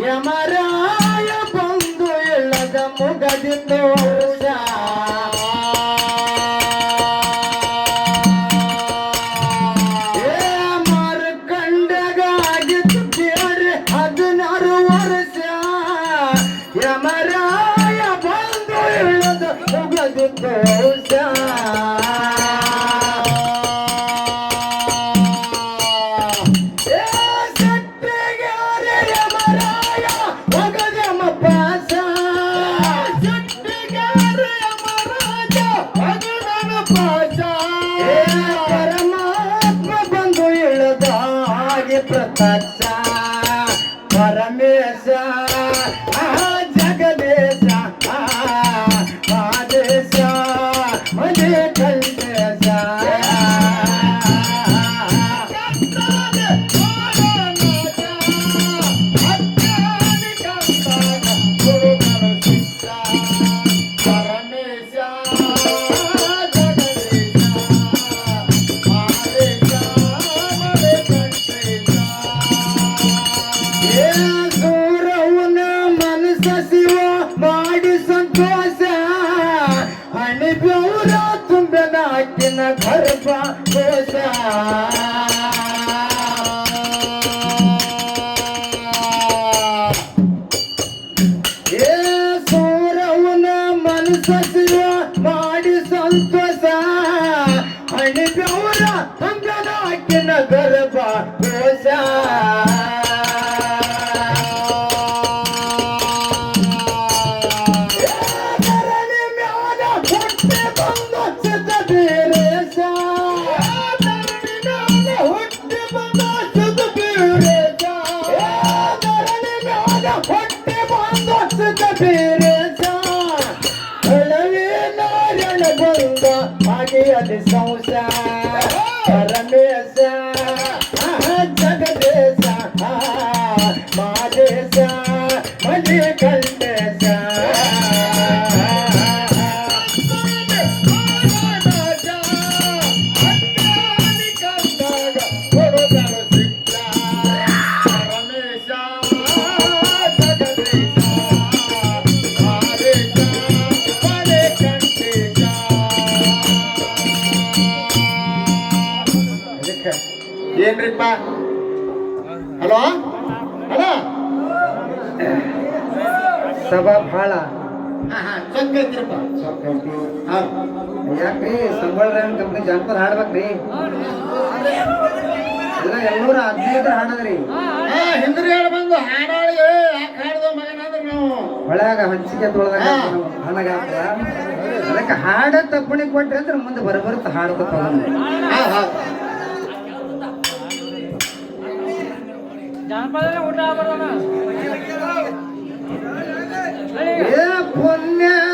ಯಮರಾಯ ಬಂದು ಇಲ್ಲದ ಮುಗದಿಂದ ಹಾಗೆ ಬೆವರ ತುಂಬನ ಹಾಕಿನ ಗರ್ಭ ಕೋಶ ಮಾಡಿ ಸಂತೋಷ. ಹಣಿ ಬೆವರ ತುಂಬನ ಹಾಕಿನ ಹುಟ್ಟಿ ಬಂದ ಚಿತ್ತ ಬೀರೇಶ. ಒಳವೇ ನಾರಾಯಣ ಬಂದ ಹಾಗೆ ಅದು ಸಂಸಾರ ಪರಮೇಶ ಜಗದೇಶ ಮಾದೇಶ ಮನೆ ಕಲ್ಮೇಶ ಏನ್ರಿಪ್ಪ ಹಲೋ? ಹಲೋ ಸಭಾ ಭಾಳ. ಚೊಕ್ಕ ಐತಿರಪ್ಪ ಹಾ. ಯಾಕ್ರಿ ಸಂಬಳ ಕಂಪ್ನಿ ಜಾನಪದ ಹಾಡ್ಬೇಕ್ರಿ? ಇಲ್ಲ ಎಲ್ಲೂರ ಹದಿನೈದು ಹಾಡದ್ರಿ. ಹಿಂದ್ರಿ ಹೇಳಿ ಬಂದು. ಹಾಡಾಳಿ ಯಾಕೆ ಹಾಡ್ದೋ ಮಗನಾದ್ರೆ ನಾವು. ಹೊಳ್ಯಾಗ ಹಂಚಿಕೆ ತೊಳೆದಾಗ ಅದಕ್ಕೆ ಹಾಡ ತಪ್ಪಣಿ ಕೊಟ್ರಿ ಅಂದ್ರೆ ಮುಂದೆ ಬರಬರುತ್ತ ಹಾಡ್ಕೊತ பொண்ணு!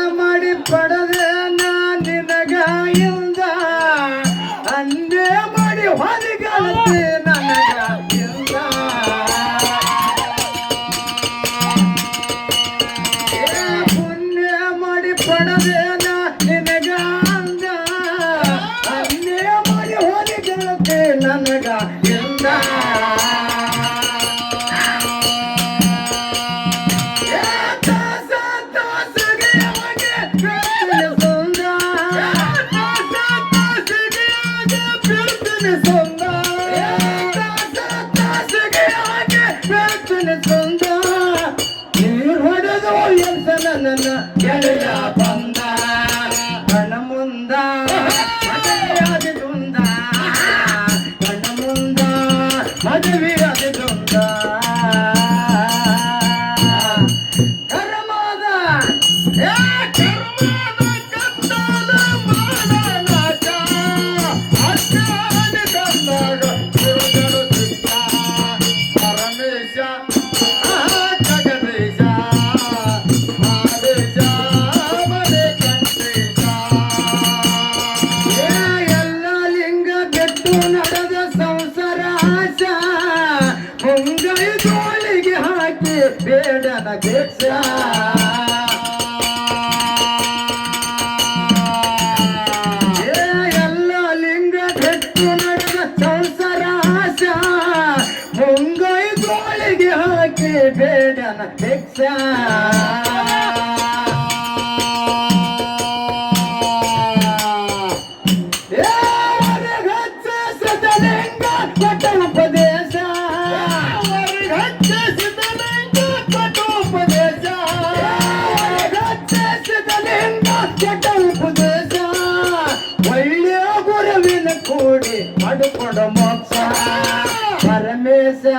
na na na na na ಮುಂಗೈ ತೋಳಿಗೆ ಹಾಕಿ ಬೇಡದ ಗೆಚ್ಚ ಎಲ್ಲ ಲಿಂಗ ಕೆಟ್ಟು ನಡೆದ ಸಂಸಾರ ಮುಂಗೈ ತೋಳಿಗೆ ಹಾಕಿ ಬೇಡನ ಗೆಚ್ಚ கூடி அடுப்பட மோட்சா பரமேசா.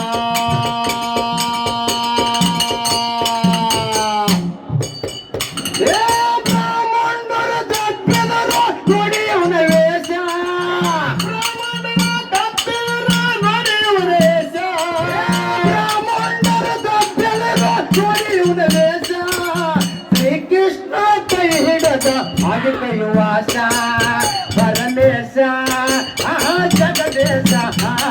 ಸುನ ವೇಷ ಶ್ರೀಕೃಷ್ಣ ಕೈ ಹಿಡದ ಪರಮೇಶ ಆ ಜಗದೇಶ ಆ